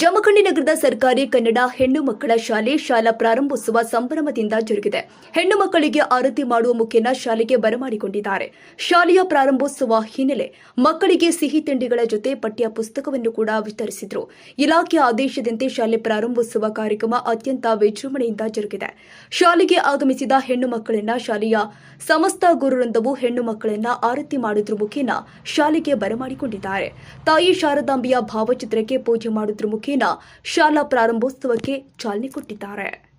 ಜಮಖಂಡಿ ನಗರದ ಸರ್ಕಾರಿ ಕನ್ನಡ ಹೆಣ್ಣು ಮಕ್ಕಳ ಶಾಲೆ ಶಾಲಾ ಪ್ರಾರಂಭೋತ್ಸವ ಸಂಭ್ರಮದಿಂದ ಜರುಗಿದೆ. ಹೆಣ್ಣು ಮಕ್ಕಳಿಗೆ ಆರತಿ ಮಾಡುವ ಮುಖೇನ ಶಾಲೆಗೆ ಬರಮಾಡಿಕೊಂಡಿದ್ದಾರೆ. ಶಾಲೆಯ ಪ್ರಾರಂಭೋತ್ಸವ ಹಿನ್ನೆಲೆ ಮಕ್ಕಳಿಗೆ ಸಿಹಿ ತಿಂಡಿಗಳ ಜೊತೆ ಪಠ್ಯ ಪುಸ್ತಕವನ್ನು ಕೂಡ ವಿತರಿಸಿದ್ರು. ಇಲಾಖೆಯ ಆದೇಶದಂತೆ ಶಾಲೆ ಪ್ರಾರಂಭೋತ್ಸವ ಕಾರ್ಯಕ್ರಮ ಅತ್ಯಂತ ವಿಜೃಂಭಣೆಯಿಂದ ಜರುಗಿದೆ. ಶಾಲೆಗೆ ಆಗಮಿಸಿದ ಹೆಣ್ಣು ಮಕ್ಕಳನ್ನ ಶಾಲೆಯ ಸಮಸ್ತ ಗುರುವೃಂದವು ಹೆಣ್ಣು ಮಕ್ಕಳನ್ನ ಆರತಿ ಮಾಡಿದ್ರ ಮುಖೇನ ಶಾಲೆಗೆ ಬರಮಾಡಿಕೊಂಡಿದ್ದಾರೆ. ತಾಯಿ ಶಾರದಾಂಬೆಯ ಭಾವಚಿತ್ರಕ್ಕೆ ಪೂಜೆ ಮಾಡುವುದ್ರ ಮುಖೇನ ಶಾಲಾ ಪ್ರಾರಂಭೋತ್ಸವಕ್ಕೆ ಚಾಲನೆ ಕೊಟ್ಟಿದ್ದಾರೆ.